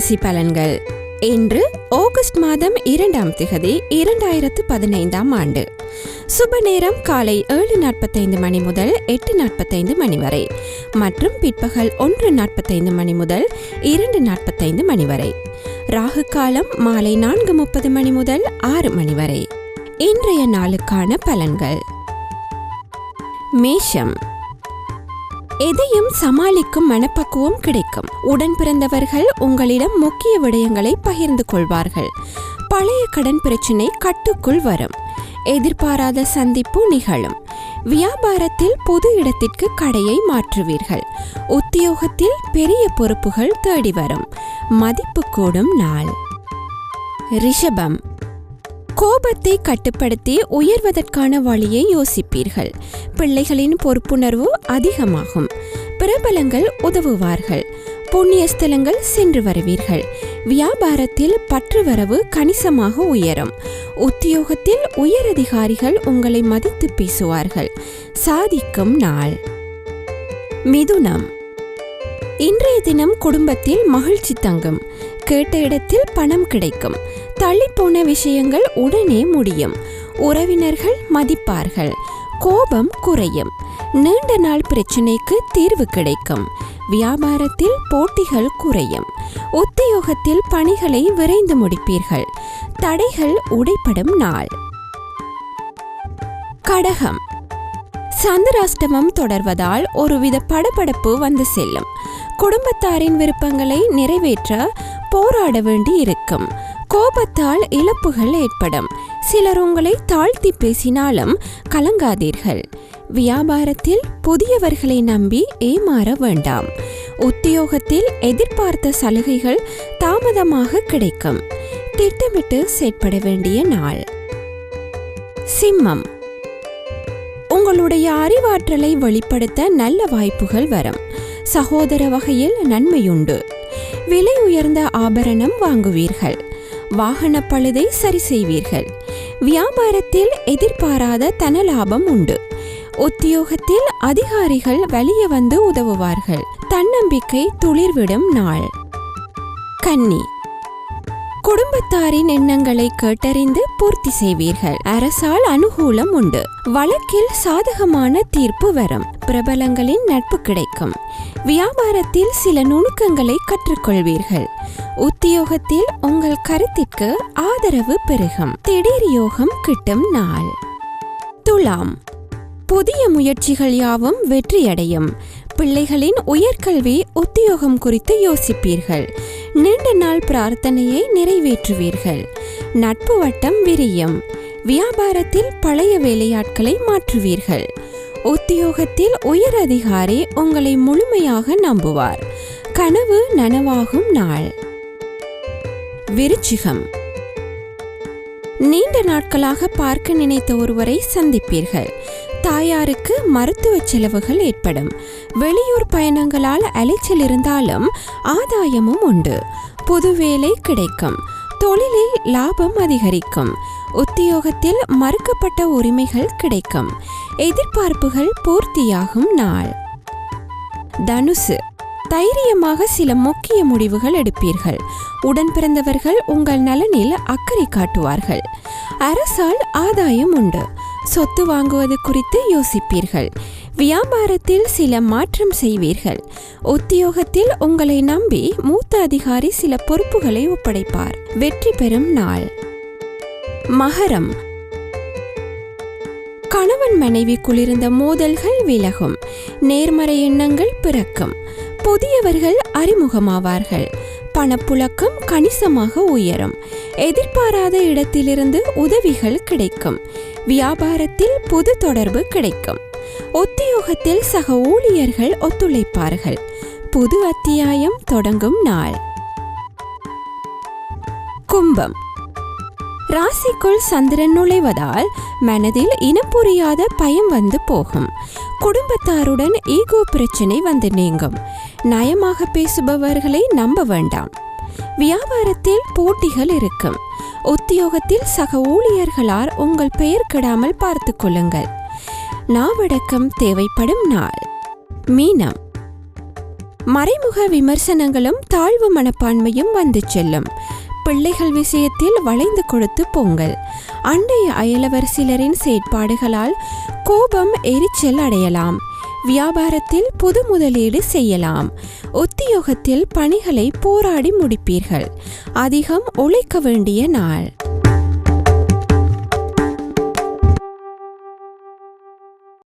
ராசி பலன்கள். இன்று ஆகஸ்ட் மாதம் இரண்டாம் திகதி இரண்டாயிரத்து பதினைந்தாம் ஆண்டு. சுப நேரம் காலை ஏழு நாற்பத்தைந்து மணி முதல் எட்டு நாற்பத்தைந்து மணி வரை மற்றும் பிற்பகல் ஒன்று நாற்பத்தைந்து மணி முதல் இரண்டு நாற்பத்தைந்து மணி வரை. ராகு காலம் மாலை நான்கு முப்பது மணி முதல் ஆறு மணி வரை. இன்றைய நாளுக்கான பலன்கள். மேஷம். எதையும் சமாளிக்கும் மனப்பக்குவம் கிடைக்கும். உடன் பிறந்தவர்கள் உங்களிடம் முக்கிய விடயங்களை பகிர்ந்து கொள்வார்கள். பழைய கடன் பிரச்சினை கட்டுக்குள் வரும். எதிர்பாராத சந்திப்பு நிகழும். வியாபாரத்தில் பொது இடத்திற்கு கடையை மாற்றுவீர்கள். உத்தியோகத்தில் பெரிய பொறுப்புகள் தேடி வரும். மதிப்பு கூடும் நாள். ரிஷபம். கோபத்தை கட்டுப்படுத்தி உயர்வதற்கான வழியை யோசிப்பீர்கள். பிள்ளைகளின் பொறுப்புணர்வு அதிகமாகும். பிரபலங்கள் உதவுவார்கள். புண்ணிய ஸ்தலங்கள் சென்று வருவீர்கள். வியாபாரத்தில் பற்றுவரவு கணிசமாக உயரும். உத்தியோகத்தில் உயரதிகாரிகள் உங்களை மதித்து பேசுவார்கள். சாதிக்கும் நாள். மிதுனம். இன்றைய தினம் குடும்பத்தில் மகிழ்ச்சி தங்கும். கேட்ட இடத்தில் பணம் கிடைக்கும். தள்ளிப்போன விஷயங்கள் உடனே முடியும். உறவினர்கள் மதிப்பார்கள். கோபம் குறையும். நீண்ட நாள் பிரச்சினைக்கு தீர்வு கிடைக்கும். வியாபாரத்தில் போட்டிகள் குறையும். உத்தியோகத்தில் பணிகளை விரைந்து முடிப்பீர்கள். தடைகள் உடைப்படும் நாள். கடகம். சந்திராஷ்டமம் தொடர்வதால் ஒருவித படபடப்பு வந்து செல்லும். குடும்பத்தாரின் விருப்பங்களை நிறைவேற்ற போராட வேண்டி இருக்கும் கோபத்தால் இழப்புகள் ஏற்படும். சிலர் உங்களை தாழ்த்தி பேசினாலும் கலங்காதீர்கள். வியாபாரத்தில் புதியவர்களை நம்பி ஏமாற வேண்டாம். உத்தியோகத்தில் எதிர்பார்த்த சலுகைகள் தாமதமாக கிடைக்கும். திட்டமிட்டு செயற்பட வேண்டிய நாள். சிம்மம். உங்களுடைய அறிவாற்றலை வெளிப்படுத்த நல்ல வாய்ப்புகள் வரும். சகோதர வகையில் நன்மையுண்டு. விலை உயர்ந்த ஆபரணம் வாங்குவீர்கள். வாகன பழுதை சரி செய்வீர்கள். வியாபாரத்தில் எதிர்பாராத தனலாபம் உண்டு. உத்தியோகத்தில் அதிகாரிகள் வெளியே வந்து உதவுவார்கள். தன்னம்பிக்கை துளிர்விடும் நாள். கன்னி. குடும்பத்தாரின் எண்ணங்களை கேட்டறிந்து பூர்த்தி செய்வீர்கள். அரசால் அனுகூலம் உண்டு. வழக்கில் சாதகமான தீர்ப்பு வரும். பிரபலங்களின் நட்பு கிடைக்கும். வியாபாரத்தில் சில நுணுக்கங்களை கற்றுக்கொள்வீர்கள். உத்தியோகத்தில் உங்கள் கருத்திற்கு ஆதரவு பெருகும். திடீர் யோகம் கிட்டும் நாள். துலாம். புதிய முயற்சிகள் யாவும் வெற்றியடையும். பிள்ளைகளின் உயர்கல்வி உத்தியோகம் குறித்து யோசிப்பீர்கள். நீண்ட நாள் பிரார்த்தனையை நிறைவேற்றுவீர்கள். நட்பு வட்டம் விரியும். வியாபாரத்தில் பழைய வேலையாட்களை மாற்றுவீர்கள். உத்தியோகத்தில் உயர் அதிகாரி உங்களை முழுமையாக நம்புவார். கனவு நனவாகும் நாள். விருச்சிகம். நீண்ட நாட்களாக பார்க்க நினைத்த ஒருவரை சந்திப்பீர்கள். தாயாருக்கு மருத்துவ செலவுகள் ஏற்படும். வெளியூர் பயணங்களால் அலைச்சல் இருந்தாலும் ஆதாயமும் உண்டு. புது வேலை கிடைக்கும். தொழிலில் லாபம் அதிகரிக்கும். உத்தியோகத்தில் மறுக்கப்பட்ட உரிமைகள் கிடைக்கும். எதிர்பார்ப்புகள் பூர்த்தியாகும் நாள். தனுசு. தைரியமாக சில முக்கிய முடிவுகள் எடுப்பீர்கள். உடன் பிறந்தவர்கள் உங்கள் நலனில் அக்கறை காட்டுவார்கள். அரசால் ஆதாயம் உண்டு. சொத்து வாங்குவது குறித்து யோசிப்பீர்கள். வியாபாரத்தில் சில மாற்றம் செய்வீர்கள். உத்தியோகத்தில் உங்களை நம்பி மூத்த அதிகாரி சில பொறுப்புகளை ஒப்படைப்பார். வெற்றி பெறும் நாள். மகரம். கணவன் மனைவி குளிர்ந்த மோதல்கள் விலகும். நேர்மறை எண்ணங்கள் பிறக்கும். புதியவர்கள் அறிமுகமாவார்கள். பணப்புழக்கம் கணிசமாக உயரும். எதிர்பாராத இடத்திலிருந்து உதவிகள் கிடைக்கும். வியாபாரத்தில் புது தொடர்பு கிடைக்கும். உத்தியோகத்தில் சக ஊழியர்கள் ஒத்துழைப்பார்கள். புது அத்தியாயம் தொடங்கும் நாள். கும்பம். ராசிக்குள் சந்திரன் நுழைவதால் மனதில் இனம் புரியாத பயம் வந்து போகும். குடும்பத்தாருடன் ஈகோ பிரச்சனை வந்து நீங்கும். நயமாக பேசுபவர்களை நம்ப வேண்டாம். வியாபாரத்தில் போட்டிகள் இருக்கும். உத்தியோகத்தில் சக ஊழியர்களால் உங்கள் பெயர் கெடாமல் பார்த்து கொள்ளுங்கள். நாவடக்கம் தேவைப்படும் நாள். மீனம். மறைமுக விமர்சனங்களும் தாழ்வு மனப்பான்மையும் வந்து செல்லும். பிள்ளைகள் விஷயத்தில் வளைந்து கொடுத்து பொங்கல் அண்டைய அயலவர் சிலரின் செயற்பாடுகளால் கோபம் எரிச்சல் அடையலாம். வியாபாரத்தில் புது முதலீடு செய்யலாம். உத்தியோகத்தில் பணிகளை போராடி முடிப்பீர்கள். அதிகம் உழைக்க வேண்டிய நாள்.